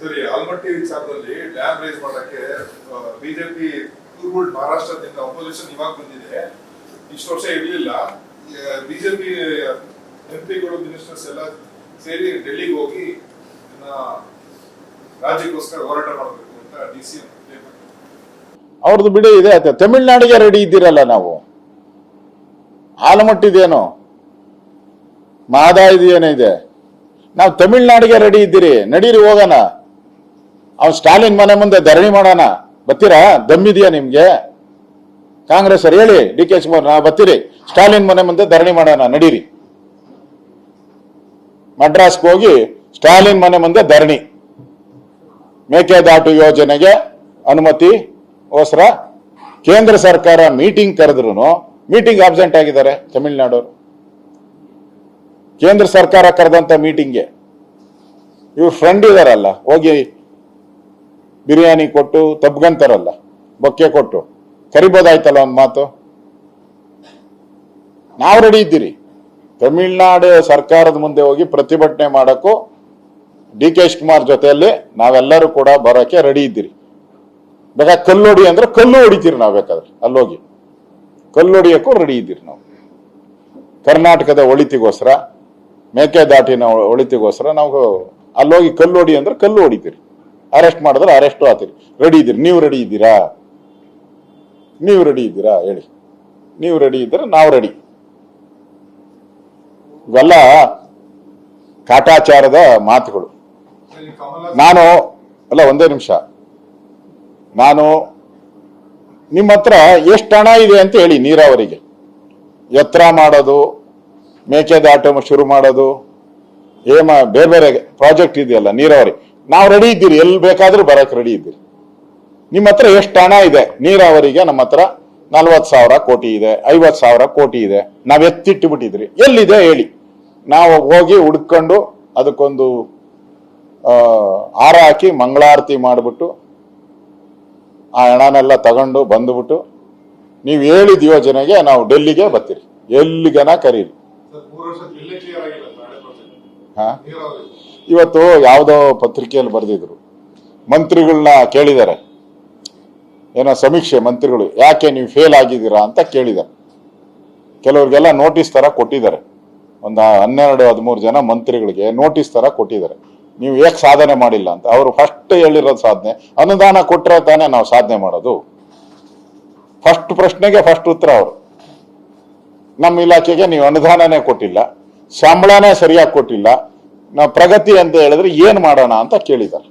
ಸರಿ ಆಲ್ಮಟ್ಟಿ ವಿಚಾರದಲ್ಲಿ dam raise ಮಾಡಕ್ಕೆ ಬಿಜೆಪಿ ಕೂರ್ಗುಡ್ ಮಹಾರಾಷ್ಟ್ರದಿಂದ ಅಪೋಸಿಷನ್ ಇವಾಗ ಬಂದಿದೆ. ಇಷ್ಟು ವರ್ಷ ಇರಲಿಲ್ಲ. ಬಿಜೆಪಿ ಎಂಪಿಗಳು ಮಿನಿಸ್ಟರ್ಸ್ ಎಲ್ಲ ಸೇರಿ ಡೆಲ್ಲಿಗೆ ಹೋಗಿ ರಾಜ್ಯಕ್ಕೋಸ್ಕರ ಹೋರಾಟ ಮಾಡಬೇಕು ಅಂತ ಡಿ ಸಿ ಅವ್ರದ್ದು ಬಿಡಿ, ಇದೆ ತಮಿಳ್ನಾಡಿಗೆ ರೆಡಿ ಇದ್ದೀರಲ್ಲ ನಾವು. ಆಲಮಟ್ಟಿದೇನು ಏನೋ ಇದೆ. ನಾವು ತಮಿಳ್ನಾಡಿಗೆ ರೆಡಿ ಇದ್ದೀರಿ. ನಡೀರಿ, ಹೋಗೋಣ. ಅವ್ನು ಸ್ಟಾಲಿನ್ ಮನೆ ಮುಂದೆ ಧರಣಿ ಮಾಡೋಣ. ಬತ್ತೀರಾ ದಮ್ಮಿದೆಯಾ ನಿಮ್ಗೆ? ಕಾಂಗ್ರೆಸ್ ಅವ್ರು ಹೇಳಿ, ಡಿ ಕೆ ಶಿವಕುಮಾರ್ ನಾ ಬತ್ತೀರಿ ಸ್ಟಾಲಿನ್ ಮನೆ ಮುಂದೆ ಧರಣಿ ಮಾಡೋಣ, ನಡೀರಿ. ಮಡ್ರಾಸ್ಗೆ ಹೋಗಿ ಸ್ಟಾಲಿನ್ ಮನೆ ಮುಂದೆ ಧರಣಿ. ಮೇಕೆದಾಟು ಯೋಜನೆಗೆ ಅನುಮತಿ ಓಸ್ರ ಕೇಂದ್ರ ಸರ್ಕಾರ ಮೀಟಿಂಗ್ ಕರೆದ್ರು ಮೀಟಿಂಗ್ ಆಬ್ಸೆಂಟ್ ಆಗಿದ್ದಾರೆ ತಮಿಳುನಾಡು ಕೇಂದ್ರ ಸರ್ಕಾರ ಕರೆದಂತ ಮೀಟಿಂಗ್ಗೆ. ಇವ್ರು ಫ್ರೆಂಡ್ ಇದಾರಲ್ಲ, ಹೋಗಿ ಬಿರಿಯಾನಿ ಕೊಟ್ಟು ತಬ್ಗಂತಾರಲ್ಲ, ಬೊಕ್ಕೆ ಕೊಟ್ಟು. ಕರಿಬೋದಾಯ್ತಲ್ಲ ಒಂದು ಮಾತು? ನಾವು ರೆಡಿ ಇದ್ದೀರಿ. ತಮಿಳ್ನಾಡು ಸರ್ಕಾರದ ಮುಂದೆ ಹೋಗಿ ಪ್ರತಿಭಟನೆ ಮಾಡಕ್ಕೂ ಡಿ ಕೆ ಶಿವಕುಮಾರ್ ಜೊತೆಯಲ್ಲಿ ನಾವೆಲ್ಲರೂ ಕೂಡ ಬರೋಕೆ ರೆಡಿ ಇದ್ದೀರಿ. ಬೇಕಾದ್ರೆ ಕಲ್ಲು ಹೊಡಿ ಅಂದ್ರೆ ಕಲ್ಲು ಹೊಡಿತೀರಿ ನಾವು ಬೇಕಾದ್ರೆ, ಅಲ್ಲೋಗಿ. ಕಲ್ಲು ಹೊಡಿಯೋಕ್ಕೂ ರೆಡಿ ಇದ್ದೀರಿ ನಾವು. ಕರ್ನಾಟಕದ ಒಳಿತಿಗೋಸ್ಕರ ಮೇಕೆದಾಟಿನ ಒಳಿತಿಗೋಸ್ಕರ ನಾವು ಅಲ್ಲೋಗಿ ಕಲ್ಲು ಹೊಡಿ ಅಂದ್ರೆ ಕಲ್ಲು ಹೊಡಿತೀರಿ. ಅರೆಸ್ಟ್ ಮಾಡಿದ್ರೆ ಅರೆಸ್ಟು ಆತೀರಿ ರೆಡಿ ಇದ್ದೀರಿ. ನೀವು ರೆಡಿ ಇದ್ದೀರಾ? ನೀವು ರೆಡಿ ಇದ್ದೀರಾ? ಹೇಳಿ. ನೀವು ರೆಡಿ ಇದ್ದರೆ ನಾವು ರೆಡಿ. ಇವೆಲ್ಲ ಕಾಟಾಚಾರದ ಮಾತುಗಳು. ನಾನು, ಅಲ್ಲ, ಒಂದೇ ನಿಮಿಷ. ನಾನು ನಿಮ್ಮ ಹತ್ರ ಎಷ್ಟು ಹಣ ಇದೆ ಅಂತ ಹೇಳಿ ನೀರಾವರಿಗೆ. ಎತ್ತರ ಮಾಡೋದು, ಮೇಕೆದಾಟ ಶುರು ಮಾಡೋದು, ಏಮ, ಬೇರೆ ಬೇರೆ ಪ್ರಾಜೆಕ್ಟ್ ಇದೆಯಲ್ಲ, ನೀರಾವರಿ. ನಾವು ರೆಡಿ ಇದ್ದೀರಿ, ಎಲ್ಲಿ ಬೇಕಾದರೂ ಬರಕ್ ರೆಡಿ ಇದ್ದೀರಿ. ನಿಮ್ಮ ಹತ್ರ ಎಷ್ಟು ಹಣ ಇದೆ? ನೀರಾವರಿಗೆ ನಮ್ಮ ಹತ್ರ ನಲ್ವತ್ತು ಸಾವಿರ ಕೋಟಿ ಇದೆ, ಐವತ್ತು ಸಾವಿರ ಕೋಟಿ ಇದೆ. ನಾವು ಎತ್ತಿಟ್ಟು ಬಿಟ್ಟಿದ್ರಿ ಎಲ್ಲಿದೆ ಹೇಳಿ. ನಾವು ಹೋಗಿ ಹುಡ್ಕೊಂಡು ಅದಕ್ಕೊಂದು ಹಾರ ಹಾಕಿ ಮಂಗಳಾರತಿ ಮಾಡಿಬಿಟ್ಟು ಆ ಹಣನೆಲ್ಲ ತಗೊಂಡು ಬಂದ್ಬಿಟ್ಟು ನೀವು ಹೇಳಿದ ಯೋಜನೆಗೆ ನಾವು ಡೆಲ್ಲಿಗೆ ಬರ್ತೀರಿ. ಎಲ್ಲಿಗನ ಕರೀರಿ. ಹಾ? ಇವತ್ತು ಯಾವುದೋ ಪತ್ರಿಕೆಯಲ್ಲಿ ಬರೆದಿದ್ರು. ಮಂತ್ರಿಗಳನ್ನ ಕೇಳಿದ್ದಾರೆ. ಏನೋ ಸಮೀಕ್ಷೆ ಮಂತ್ರಿಗಳು ಯಾಕೆ ನೀವು ಫೇಲ್ ಆಗಿದ್ದೀರಾ ಅಂತ ಕೇಳಿದ್ದಾರೆ. ಕೆಲವರಿಗೆಲ್ಲ ನೋಟಿಸ್ ತರ ಕೊಟ್ಟಿದ್ದಾರೆ. ಒಂದು ಹನ್ನೆರಡು ಹದಿಮೂರು ಜನ ಮಂತ್ರಿಗಳಿಗೆ ನೋಟಿಸ್ ತರ ಕೊಟ್ಟಿದ್ದಾರೆ. ನೀವು ಯಾಕೆ ಸಾಧನೆ ಮಾಡಿಲ್ಲ ಅಂತ. ಅವರು ಫಸ್ಟ್ ಹೇಳಿರೋದು ಸಾಧನೆ. ಅನುದಾನ ಕೊಟ್ಟರೆ ತಾನೇ ನಾವು ಸಾಧನೆ ಮಾಡೋದು. ಫಸ್ಟ್ ಪ್ರಶ್ನೆಗೆ ಫಸ್ಟ್ ಉತ್ತರ ಅವರು. ನಮ್ಮ ಇಲಾಖೆಗೆ ನೀವು ಅನುದಾನನೇ ಕೊಟ್ಟಿಲ್ಲ. ಸಂಬಳನೇ ಸರಿಯಾಗಿ ಕೊಟ್ಟಿಲ್ಲ. ನಾವು ಪ್ರಗತಿ ಅಂತ ಹೇಳಿದ್ರೆ ಏನ್ ಮಾಡೋಣ ಅಂತ ಕೇಳಿದ್ದಾರೆ.